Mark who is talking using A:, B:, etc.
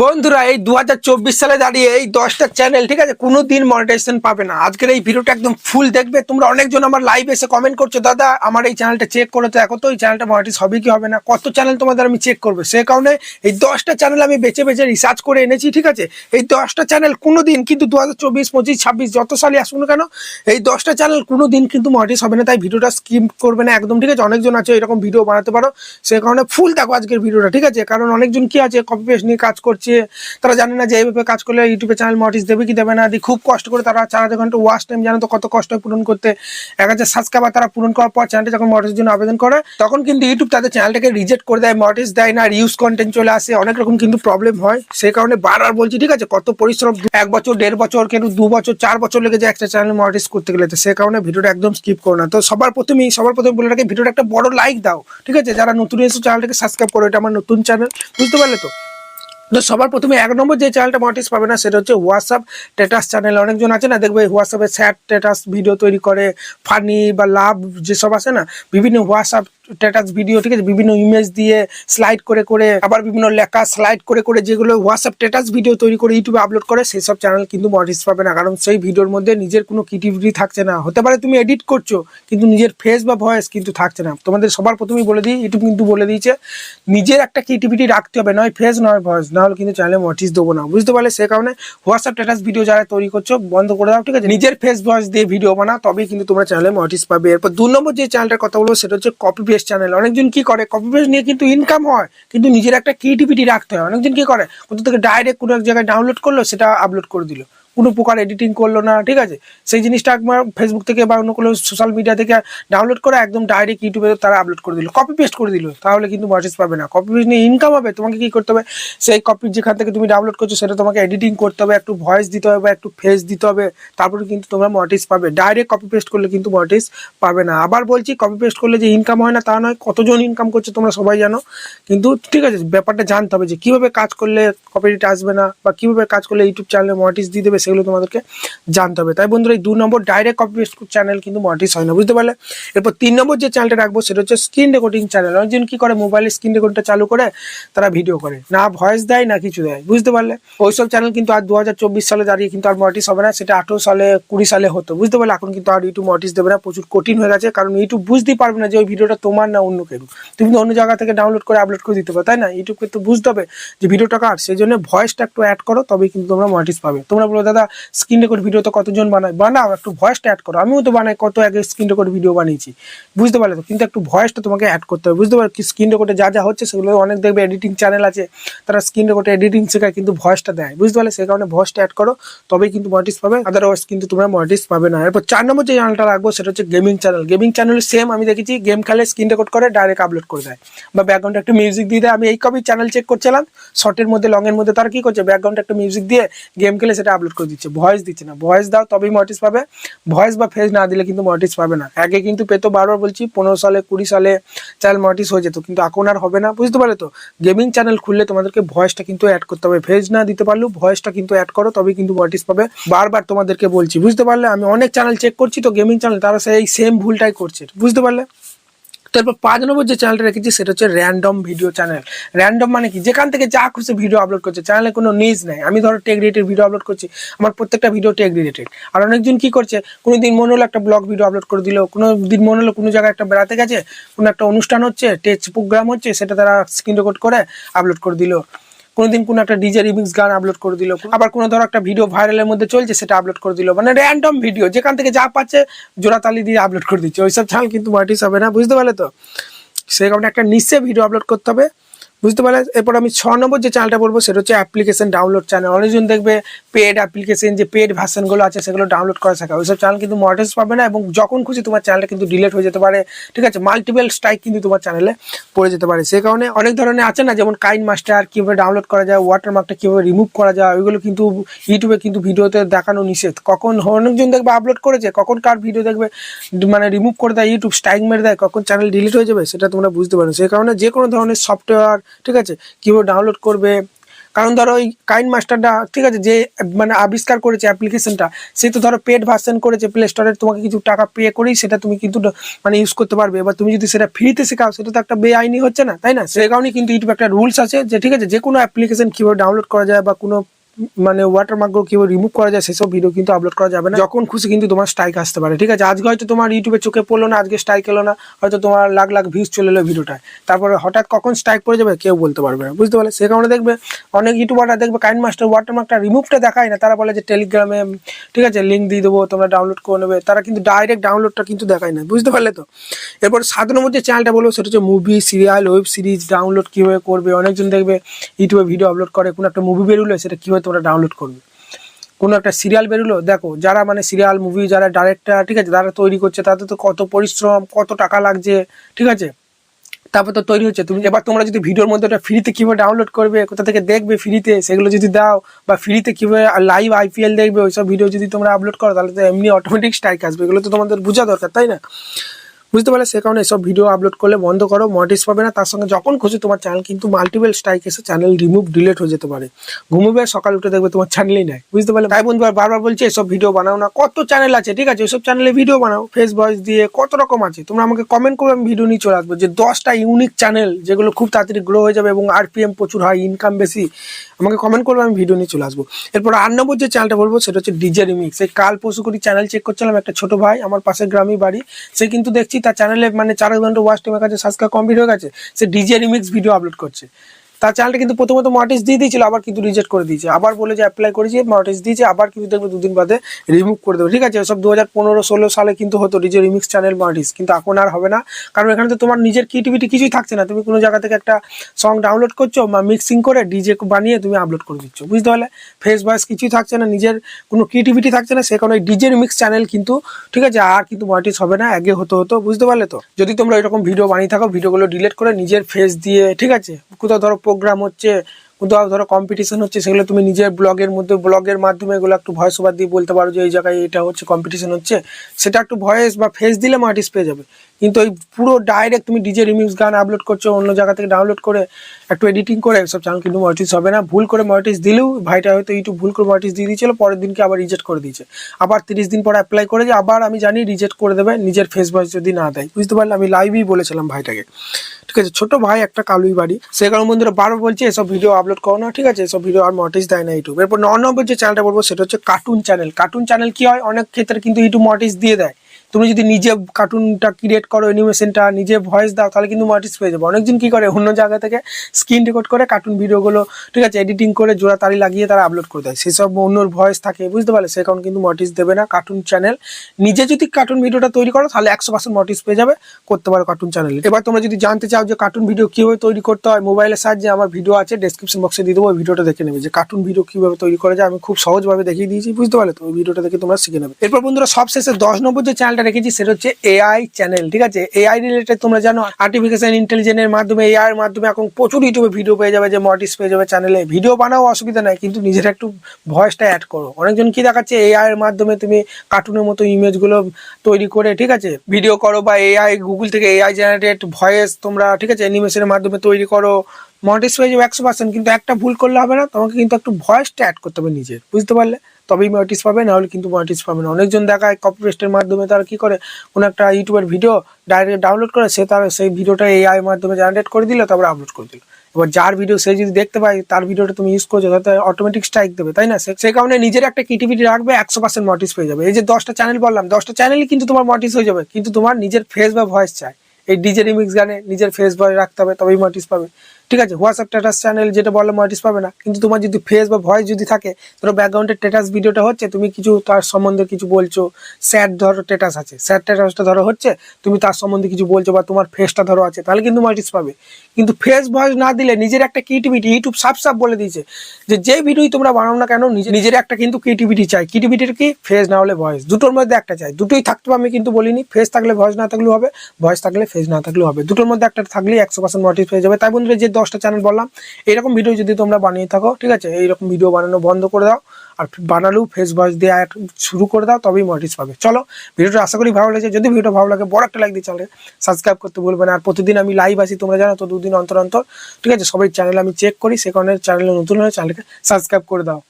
A: বন্ধুরা, এই দু হাজার চব্বিশ সালে দাঁড়িয়ে এই দশটা চ্যানেল ঠিক আছে কোনো দিন মনিটাইজেশন পাবে না। আজকের এই ভিডিওটা একদম ফুল দেখবে। তোমরা অনেকজন আমার লাইভ এসে কমেন্ট করছ, দাদা, আমার এই চ্যানেলটা চেক করে তো, এখন তো এই চ্যানেলটা মনিটাইজ হবে কি হবে না? কত চ্যানেল তোমাদের আমি চেক করব? সে কারণে এই দশটা চ্যানেল আমি বেছে বেছে রিসার্চ করে এনেছি, ঠিক আছে? এই দশটা চ্যানেল কোনো দিন কিন্তু দু হাজার চব্বিশ, পঁচিশ, ছাব্বিশ, যত সালে আসুন না কেন, এই দশটা চ্যানেল কোনো দিন কিন্তু মনিটাইজ হবে না। তাই ভিডিওটা স্কিপ করবে না একদম, ঠিক আছে? অনেকজন আছে, এরকম ভিডিও বানাতে পারো। সে কারণে ফুল দেখো আজকের ভিডিওটা ঠিক আছে? কারণ অনেকজন কি আছে কপি পেস্ট নিয়ে কাজ করছে তারা জানে না যে এইভাবে কাজ করলে ইউটিউবে চ্যানেল মটিস দেবে কি দেবে না। দিয়ে খুব কষ্ট করে তারা চার হাজার ঘণ্টা ওয়াচ টাইম জানো তো, কত কষ্ট পূরণ করতে। এক হাজার সাবস্ক্রাইবার তারা পূরণ করার পর চ্যানেলটা যখন মটিসের জন্য আবেদন করে, তখন কিন্তু ইউটিউব তাদের চ্যানেলটাকে রিজেক্ট করে দেয় মটিস দেয় না, আর ইউজ কন্টেন্ট চলে আসে। অনেক রকম কিন্তু প্রবলেম হয়। সেই কারণে বারবার বলছি, ঠিক আছে, কত পরিশ্রম, এক বছর, দেড় বছর কেন দু বছর, চার বছর লেগে যায় একটা চ্যানেল মটিস করতে গেলে। তো সে কারণে ভিডিওটা একদম স্কিপ করো না। তো সবার প্রথমেই, সবার প্রথমে বলে রাখি, ভিডিওটা একটা বড় লাইক দাও। ঠিক আছে? যারা নতুন এসে চ্যানেলটাকে সাবস্ক্রাইব করো। এটা আমার নতুন চ্যানেল বুঝতে পারলে তো? তো সবার প্রথমে এক নম্বর যে চ্যানেলটা মনিটাইজ পাবে না, সেটা হচ্ছে হোয়াটসঅ্যাপ স্ট্যাটাস চ্যানেল অনেকজন আছে না, দেখবে হোয়াটসঅ্যাপে স্যাড স্ট্যাটাস ভিডিও তৈরি করে ফানি বা লাভ যেসব আছে না, বিভিন্ন হোয়াটসঅ্যাপ স্ট্যাটাস ভিডিও ঠিক আছে? বিভিন্ন ইমেজ দিয়ে স্লাইড করে করে, আবার বিভিন্ন লেখা স্লাইড করে করে যেগুলো হোয়াটসঅ্যাপ স্ট্যাটাস ভিডিও তৈরি করে ইউটিউবে আপলোড করে, সেই সব চ্যানেল কিন্তু মনিটাইজ পাবে না। কারণ সেই ভিডিওর মধ্যে নিজের কোনো ক্রিয়েটিভিটি থাকছে না। হতে পারে তুমি এডিট করছ, কিন্তু নিজের ফেস বা ভয়েস কিন্তু থাকছে না। তোমাদের সবার প্রথমেই বলে দিই ইউটিউব কিন্তু বলে দিয়েছে, নিজের একটা ক্রিয়েটিভিটি রাখতে হবে, নয় ফেস নয় ভয়েস না হলে কিন্তু চ্যানেলে মটিস দেবো না। বুঝতে পারলে সে কারণে হোয়াটসঅ্যাপ স্ট্যাটাস ভিডিও যারা তৈরি করছ, বন্ধ করে দাও, ঠিক আছে? নিজের ফেস ভয়েস দিয়ে ভিডিও বানাও, তবেই কিন্তু তোমরা চ্যানেলে মটিস পাবে। এরপর দু নম্বর যে চ্যানেলটার কথা বলব, সেটা হচ্ছে কপি পেস্ট চ্যানেল অনেকজন কি করে? কপি পেস্ট নিয়ে কিন্তু ইনকাম হয়, কিন্তু নিজের একটা ক্রিয়েটিভিটি রাখতে হয়। অনেকজন কি করে? কোথা থেকে ডাইরেক্ট কোনো এক জায়গায় ডাউনলোড করল, সেটা আপলোড করে দিল। কোনো প্রকার এডিটিং করল না, ঠিক আছে? সেই জিনিসটা একবার ফেসবুক থেকে বা অন্য কোনো সোশ্যাল মিডিয়া থেকে ডাউনলোড করে একদম ডাইরেক্ট ইউটিউবে তারা আপলোড করে দিল। কপি পেস্ট করে দিল, তাহলে কিন্তু মটিস পাবে না। কপি পেস্ট নিয়ে ইনকাম হবে, তোমাকে কি করতে হবে? সেই কপি যেখান থেকে তুমি ডাউনলোড করছ, সেটা তোমাকে এডিটিং করতে হবে, একটু ভয়েস দিতে হবে, একটু ফেস দিতে হবে, তারপরে কিন্তু তোমরা মটিস পাবে। ডাইরেক্ট কপি পেস্ট করলে কিন্তু মটিস পাবে না। আবার বলছি কপি পেস্ট করলে যে ইনকাম হয় না, তা নয়, কতজন ইনকাম করছে তোমরা সবাই জানো। কিন্তু ঠিক আছে, ব্যাপারটা জানতে হবে যে কীভাবে কাজ করলে কপিরাইট আসবে না, বা কীভাবে কাজ করলে ইউটিউব চ্যানেলে মটিস দিয়ে দেবে সেগুলো তোমাদেরকে জানতে হবে। তাই বন্ধুরা, এই দু নম্বর ডাইরেক্ট কপি পেস্ট চ্যানেল কিন্তু মটিস হয় না, বুঝতে পারলে? এরপর তিন নম্বর যে চ্যানেলটা রাখব, সেটা হচ্ছে স্ক্রিন রেকর্ডিং চ্যানেল অনেকজন কি করে মোবাইলে স্ক্রিন রেকর্ডিংটা চালু করে, তারা ভিডিও করে। না ভয়েস দেয়, না কিছু দেয়, বুঝতে পারলে? ওইসব চ্যানেল কিন্তু আর দু হাজার চব্বিশ সালে দাঁড়িয়ে কিন্তু আর মটিস হবে না, সেটা আঠেরো সালে, কুড়ি সালে হতো, বুঝতে পারলে? এখন কিন্তু আর ইউটিউব মটিস দেবে না, প্রচুর কঠিন হয়ে গেছে, কারণ ইউটিউব বুঝতেই পারবে না যে ওই ভিডিওটা তোমার না অন্য কেউ তুমি অন্য জায়গা থেকে ডাউনলোড করে আপলোড করে দিতে পারো, তাই না? ইউটিউবকে তো বুঝতে হবে যে ভিডিওটা কার, সেই জন্য ভয়েসটা একটু অ্যাড করো, তবেই কিন্তু তোমরা মটিস পাবে। তোমরা বলো দাদা স্ক্রিন রেকর্ড ভিডিও তো কতজন বানায়? বানাও, একটু ভয়েসটা অ্যাড করো। আমিও তো বানাই, কত আগে স্ক্রিন রেকর্ড ভিডিও বানিয়েছি। বুঝতে পারলে তো, কিন্তু একটু ভয়েসটা তোমাকে অ্যাড করতে হবে। বুঝতে পারো স্ক্রিন রেকর্ডে যা যা হচ্ছে, সেগুলো অনেক দেখবে এডিটিং চ্যানেল আছে, তারা স্ক্রিন রেকর্ডে এডিটিং শেখায়, কিন্তু ভয়েসটা দেয়। বুঝতে পারলে, সেই কারণে ভয়েসটা অ্যাড করো, তবেই কিন্তু মটিস পাবে। আদারওয়াইজ কিন্তু তোমরা মটিস পাবে না। এরপর চার নম্বর যে চ্যানেলটা রাখব, সেটা হচ্ছে gaming channel gaming channel same আমি দেখেছি গেম খেলে স্ক্রিন রেকর্ড করে ডাইরেক্ট আপলোড করে দেয়। বা ব্যাকগ্রাউন্ডে একটা মিউজিক দিয়ে দেয়। আমি এই কবি চ্যানেল চেক করছিলাম শর্টের মধ্যে লং এর মধ্যে, তারা কি করছে? ব্যাকগ্রাউন্ডে একটা মিউজিক দিয়ে গেম খেলে সেটা আপলোড করে দিচ্ছে ভয়েস দিচ্ছে না। ভয়েস দাও তবেই মটিস পাবে। ভয়েস বা ফেস না দিলে কিন্তু মটিস পাবে না। আগে কিন্তু পেতো, বারবার বলছি, পনেরো সালে, কুড়ি সালে চ্যানেল মটিস হয়ে যেত, কিন্তু এখন আর হবে না। বুঝতে পারলে তো? গেমিং চ্যানেল খুললে তোমাদেরকে ভয়েসটা কিন্তু অ্যাড করতে হবে। ফেস না দিতে পারলেও ভয়েসটা কিন্তু অ্যাড করো, তবেই কিন্তু মটিস পাবে। বারবার তোমাদেরকে বলছি, বুঝতে পারলে? আমি অনেক চ্যানেল চেক করছি তো গেমিং চ্যানেল তারা সেই সেম ভুলটাই করছে। বুঝতে পারলে? তারপর পাঁচ নম্বর যে চ্যানেলটা রেখেছি, সেটা হচ্ছে র্যান্ডম ভিডিও চ্যানেল র্যান্ডম মানে কি? যেখান থেকে যা খুশি ভিডিও আপলোড করছে চ্যানেলে কোনো নিউজ নেই। আমি ধরো টেক রিলেটেড ভিডিও আপলোড করছি, আমার প্রত্যেকটা ভিডিও টেক রিলেটেড আর অনেকজন কি করছে, কোনো দিন মনে হলো একটা ব্লগ ভিডিও আপলোড করে দিল, কোনো দিন মনে হলো কোনো জায়গায় একটা বেড়াতে গেছে, কোনো একটা অনুষ্ঠান হচ্ছে টেস্ট প্রোগ্রাম হচ্ছে, সেটা তারা স্ক্রিন রেকর্ড করে আপলোড করে দিল। কোনোদিন কোনো একটা ডিজে রিমিক্স গান আপলোড করে দিল। আবার কোনো ধরো একটা ভিডিও ভাইরালের মধ্যে চলছে, সেটা আপলোড করে দিল। মানে র্যান্ডম ভিডিও যেখান থেকে যা পাচ্ছে জোড়াতালি দিয়ে আপলোড করে দিচ্ছে। ওইসব চ্যানেল কিন্তু মার্টিস হবে না বুঝতে পারলে তো? সেই কারণে একটা নিশ্চয় ভিডিও আপলোড করতে হবে। বুঝতে পারলে? এরপর আমি ছ নম্বর যে চ্যানেলটা বলব, সেটা হচ্ছে অ্যাপ্লিকেশন ডাউনলোড চ্যানেল অনেকজন দেখবে পেড অ্যাপ্লিকেশন যে পেড ভার্সনগুলো আছে, সেগুলো ডাউনলোড করা শেখা ওইসব চ্যানেল কিন্তু মডেলস পাবে না, এবং যখন খুশি তোমার চ্যানেলটা কিন্তু ডিলেট হয়ে যেতে পারে। ঠিক আছে? মাল্টিপল স্ট্রাইক কিন্তু তোমার চ্যানেলে পড়ে যেতে পারে। সেই কারণে অনেক ধরনের আছে না, যেমন কাইন মাস্টার কীভাবে ডাউনলোড করা যায় ওয়াটারমার্কটা কীভাবে রিমুভ করা যায়, ওইগুলো কিন্তু ইউটিউবে কিন্তু ভিডিওতে দেখানো নিষেধ। কখন অনেকজন দেখবে আপলোড করেছে, কখন কার ভিডিও দেখবে মানে রিমুভ করে দেয় ইউটিউব স্ট্রাইক মেরে দেয়, কখন চ্যানেল ডিলিট হয়ে যাবে, সেটা তোমরা বুঝতে পারো। সেই কারণে যে কোনো ধরনের সফটওয়্যার ঠিক আছে? কীভাবে ডাউনলোড করবে? কারণ ধরো ওই কাইন মাস্টারটা, ঠিক আছে, যে মানে আবিষ্কার করেছে অ্যাপ্লিকেশনটা সে তো ধরো পেড ভার্সন করেছে প্লে স্টোরে তোমাকে কিছু টাকা পে করেই সেটা তুমি কিন্তু মানে ইউজ করতে পারবে। এবার তুমি যদি সেটা ফ্রিতে শেখাও, সেটা তো একটা বেআইনি হচ্ছে না, তাই না? সে কারণে কিন্তু ইউটিউব একটা রুলস আছে যে, ঠিক আছে, যে কোনো অ্যাপ্লিকেশন কীভাবে ডাউনলোড করা যায় বা কোনো মানে ওয়াটারমার্কগুলো কীভাবে রিমুভ করা যায় সেসব ভিডিও কিন্তু আপলোড করা যাবে না। যখন খুশি কিন্তু তোমার স্ট্রাইক আসতে পারে, ঠিক আছে? আজকে হয়তো তোমার ইউটিউবে চোখে পড়ল না, আজকে স্ট্রাইক এলো না, হয়তো তোমার লাখ লাখ ভিউজ চলে এলো ভিডিওটায় তারপরে হঠাৎ কখন স্ট্রাইক পড়ে যাবে কেউ বলতে পারবে না, বুঝতে পারলে? সে কারণে দেখবে অনেক ইউটিউবাররা দেখবে কাইন মাস্টার ওয়াটারমার্কটা রিমুভটা দেখায় না, তারা বলে যে টেলিগ্রামে ঠিক আছে লিঙ্ক দিয়ে দেবো, তোমরা ডাউনলোড করে নেবে। তারা কিন্তু ডাইরেক্ট ডাউনলোডটা কিন্তু দেখায় না, বুঝতে পারলে তো? এরপর সাত নম্বর যে চ্যানেলটা বলব, সেটা হচ্ছে movie serial web series download কীভাবে করবে? অনেকজন দেখবে ইউটিউবে ভিডিও আপলোড করে, কোনো একটা মুভি বেরোলে সেটা কীভাবে তোমরা ডাউনলোড করবে। কোনো একটা সিরিয়াল বেরোলো, দেখো, যারা মানে সিরিয়াল মুভি যারা ডাইরেক্টর ঠিক আছে যারা তৈরি করছে তাদের তো কত পরিশ্রম, কত টাকা লাগছে, ঠিক আছে? তারপর তো তৈরি হচ্ছে। তুমি এবার তোমরা যদি ভিডিওর মধ্যে ওটা ফ্রিতে কীভাবে ডাউনলোড করবে, কোথা থেকে দেখবে ফ্রিতে সেগুলো যদি দাও, বা ফ্রিতে কীভাবে লাইভ আইপিএল দেখবে, ওইসব ভিডিও যদি তোমরা আপলোড করো, তাহলে তো এমনি অটোমেটিক স্ট্রাইক আসবে। এগুলো তো তোমাদের বোঝা দরকার, তাই না? বুঝতে পারলে সে কারণে এসব ভিডিও আপলোড করলে বন্ধ করো মনিটাইজ পাবে না। তার সঙ্গে যখন খুশি তোমার চ্যানেল কিন্তু মাল্টিপল স্ট্রাইক এসে চ্যানেল রিমুভ ডিলিট হয়ে যেতে পারে। ঘুমবে সকাল উঠে দেখবে তোমার চ্যানেলই নাই। বুঝতে পারলে? তাই বন্ধু বারবার বলছে, এসব ভিডিও বানাও না। কত চ্যানেল আছে, ঠিক আছে? এসব চ্যানেলে ভিডিও বানাও। ফেস ভয়েস দিয়ে কত রকম আছে। তোমরা আমাকে কমেন্ট করবে, আমি ভিডিও নিয়ে চলে আসব। যে দশটা ইউনিক চ্যানেল যেগুলো খুব তাড়াতাড়ি গ্রো হয়ে যাবে এবং আরপিএম প্রচুর হয় ইনকাম বেশি, আমাকে কমেন্ট করবে, আমি ভিডিও নিয়ে চলে আসব। এরপর আট নম্বর যে চ্যানেলটা বলব, সেটা হচ্ছে ডিজে রিমিক্স এই কাল পশু করি চ্যানেল চেক করছিলাম, একটা ছোট ভাই, আমার পাশের গ্রামই বাড়ি। সে কিন্তু দেখছি তার চ্যানেলে মানে চার ঘণ্টা ওয়াচ টাইমের কাছে সাবস্ক্রাইব কমপ্লিট হয়ে গেছে, সে ডিজে রিমিক্স ভিডিও আপলোড করছে। তার চ্যানেলটা কিন্তু প্রথমত মটিস দিয়ে দিয়েছিল, আবার কিন্তু রিজেক্ট করে দিয়েছে। আবার বলে যে অ্যাপ্লাই করেছি মটিস দিয়েছে, আবার কিন্তু দেখবে দুদিন বাদে রিমুভ করে দেবে। ঠিক আছে, সব দু হাজার পনেরো, ষোলো সালে কিন্তু হতো ডিজে রিমিক্স চ্যানেল মটিস কিন্তু এখন আর হবে না। কারণ এখানে তো তোমার নিজের ক্রিয়েটিভিটি কিছুই থাকছে না। তুমি কোনো জায়গা থেকে একটা সং ডাউনলোড করছ বা মিক্সিং করে ডিজে বানিয়ে তুমি আপলোড করে দিচ্ছ, বুঝতে পারলে? ফেস ভয়েস কিছুই থাকছে না, নিজের কোনো ক্রিয়েটিভিটি থাকছে না, সে কারণে ডিজে রিমিক্স চ্যানেল কিন্তু, ঠিক আছে, আর কিন্তু মনিটাইজ হবে না, আগে হতো হতো, বুঝতে পারলে তো? যদি তোমরা এরকম ভিডিও বানিয়ে থাকো ভিডিওগুলো ডিলিট করে নিজের ফেস দিয়ে, ঠিক আছে, কোথাও ধরো প্রোগ্রাম হচ্ছে, কোথাও ধরো কম্পিটিশন হচ্ছে, সেগুলো তুমি নিজের ব্লগের মধ্যে ব্লগের মাধ্যমে এগুলো একটু ভয়েস ওভার দিয়ে বলতে পারো যে এই জায়গায় এটা হচ্ছে কম্পিটিশন হচ্ছে। সেটা একটু ভয়েস বা ফেস দিলে আর্টিস্ট পেয়ে যাবে। কিন্তু ওই পুরো ডাইরেক্ট তুমি ডিজে রিমিক্স গান আপলোড করছ, অন্য জায়গা থেকে ডাউনলোড করে, একটু এডিটিং করে সব চ্যানেল কিন্তু মনিটাইজ হবে না। ভুল করে মনিটাইজ দিলেও, ভাইটা হয়তো ইউটিউব ভুল করে মনিটাইজ দিয়ে দিয়েছিল, পরের দিনকে আবার রিজেক্ট করে দিয়েছে। আবার তিরিশ দিন পর অ্যাপ্লাই করে যে, আবার আমি জানি রিজেক্ট করে দেবে, নিজের ফেস ভয়েস যদি না দেয়। বুঝতে পারলে আমি লাইভই বলেছিলাম ভাইটাকে। ঠিক আছে, ছোট ভাই একটা কালুই বাড়ি। সে কারণ বন্ধুরা বারো বলছে, এসব ভিডিও আপলোড করো না, ঠিক আছে? এসব ভিডিও আর মটিস দেয় না ইউটিউব এরপর ন নম্বর যে চ্যানেলটা বলব, সেটা হচ্ছে কার্টুন চ্যানেল কার্টুন চ্যানেল কি হয়? অনেক ক্ষেত্রে কিন্তু ইউটিউব মটিস দিয়ে দেয়। তুমি যদি নিজে কার্টুনটা ক্রিয়েট করো অ্যানিমেশনটা নিজে ভয়েস দাও, তাহলে কিন্তু মটিস পেয়ে যাবে। অনেকজন কি করে, অন্য জায়গা থেকে স্ক্রিন রেকর্ড করে কার্টুন ভিডিওগুলো ঠিক আছে এডিটিং করে জোড়া তালি লাগিয়ে তারা আপলোড করে দেয়। সেসব অন্যর ভয়েস থাকে, বুঝতে পারলে? সে কারণ কিন্তু মটিস দেবে না কার্টুন চ্যানেল নিজে যদি কার্টুন ভিডিওটা তৈরি করো, তাহলে একশো পার্সেন্ট মটিস পেয়ে যাবে, করতে পারো কার্টুন চ্যানেল এবার তোমরা যদি জানতে চাও যে কার্টুন ভিডিও কীভাবে তৈরি করতে হয় মোবাইলের সাহায্যে আমার ভিডিও আছে ডেসক্রিপশন বক্সে দিয়ে দেবো, ওই ভিডিওটা দেখে নেবে। যে কার্টুন ভিডিও কীভাবে তৈরি করা যায়, আমি খুব সহজভাবে দেখিয়ে দিয়েছি, বুঝতে পারলে? তো ওই ভিডিওটা দেখে তোমরা শিখে নেবে। এরপর বন্ধুরা, সবশেষে দশ নম্বর যে চ্যানেলটা রেখেছি সেটা হচ্ছে এআই চ্যানেল ঠিক আছে? এআই রিলেটেড তোমরা জানো আর্টিফিশিয়াল ইন্টেলিজেন্সের মাধ্যমে এআই এর মাধ্যমে এখন প্রচুর ইউটিউবে ভিডিও পেয়ে যাবে, যে মডিস পেয়ে যাবে চ্যানেলে ভিডিও বানাও, অসুবিধা নাই, কিন্তু নিজের একটু ভয়েসটা অ্যাড করো। অনেকজন কি দেখাচ্ছে এআই এর মাধ্যমে তুমি কার্টুনের মতো ইমেজগুলো তৈরি করে, ঠিক আছে? ভিডিও করো বা এআই গুগল থেকে এআই জেনারেটেড ভয়েস তোমরা, ঠিক আছে? অ্যানিমেশনের মাধ্যমে তৈরি করো। মনিটাইজ পেয়ে যাবে একশো পার্সেন্ট কিন্তু একটা ভুল করলে হবে না, তোমাকে কিন্তু একটু ভয়েসটা অ্যাড করতে হবে নিজের বুঝতে পারলে? তবেই মনিটাইজ পাবে, নাহলে কিন্তু মনিটাইজ পাবে না। অনেকজন দেখায় কপি পেস্টের মাধ্যমে তারা কি করে? কোনো একটা ইউটিউবের ভিডিও ডাইরেক্ট ডাউনলোড করে সে তার সেই ভিডিওটা এআই মাধ্যমে জেনারেট করে দিল, তারপরে আপলোড করে দিল। এবার যার ভিডিও সে যদি দেখতে পায়, তার ভিডিওটা তুমি ইউজ করছ, তাতে অটোমেটিক স্ট্রাইক দেবে, তাই না? সেই কারণে নিজের একটা ক্রিয়েটিভিটি রাখবে, একশো পার্সেন্ট মটিস পেয়ে যাবে। এই যে দশটা চ্যানেল বললাম, দশটা চ্যানেলই কিন্তু তোমার মটিস হয়ে যাবে, কিন্তু তোমার নিজের ফেস বা ভয়েস চাই। এই ডিজে রিমিক্স গানে নিজের ফেস ভয়েস রাখতে হবে, তবেই মটিস পাবে। ঠিক আছে? হোয়াটসঅ্যাপ স্ট্যাটাস চ্যানেল যেটা বললে মটিস পাবে না। কিন্তু তোমার যদি ফেস বা ভয়েস যদি থাকে, ধরো ব্যাকগ্রাউন্ডে স্ট্যাটাস ভিডিওটা হচ্ছে, তুমি কিছু তার সম্বন্ধে কিছু বলছো স্যাড ধরো স্ট্যাটাস আছে। স্যাড স্ট্যাটাসটা ধরো হচ্ছে, তুমি তার সম্বন্ধে কিছু বলছো বা তোমার ফেসটা ধরো আছে, তাহলে কিন্তু মটিস পাবে। কিন্তু ফেস ভয়েস না দিলে নিজের একটা ক্রিয়েটিভিটি ইউটিউব সাফ সাফ বলে দিয়েছে যে যে ভিডিওই তোমরা বানাও না কেন, নিজে- নিজের একটা কিন্তু ক্রিয়েটিভিটি চাই। ক্রিয়েটিভিটির কি? ফেস না হলে ভয়েস দুটোর মধ্যে একটা চাই। দুটোই থাকতে আমি কিন্তু বলিনি। ফেস থাকলে ভয়েস না থাকলেও হবে ভয়েস থাকলে ফেস না থাকলেও হবে। দুটোর মধ্যে একটা থাকলেই একশো পার্সেন্ট মটিস পেয়ে যাবে। তাই বন্ধুরা, যে দশটা চ্যানেল বললাম। এরকম ভিডিও যদি তোমরা বানিয়ে থাকো, ঠিক আছে? এইরকম ভিডিও বানানো বন্ধ করে দাও। আর বানালেও ফেস ওয়াশ দিয়ে শুরু করে দাও, তবেই মনিটাইজ পাবে। চলো ভিডিওটা আশা করি ভালো লাগে যদি ভিডিওটা ভালো লাগে, বড় একটা লাইক দিয়ে চ্যানেলে সাবস্ক্রাইব করতে ভুলবে না। আর প্রতিদিন আমি লাইভ আসি, তোমরা জানো তো, দুদিন অন্তর অন্তর। ঠিক আছে? সবাই চ্যানেল আমি চেক করি, সে কারণে চ্যানেলে নতুন হলে চ্যানেলকে সাবস্ক্রাইব করে দাও।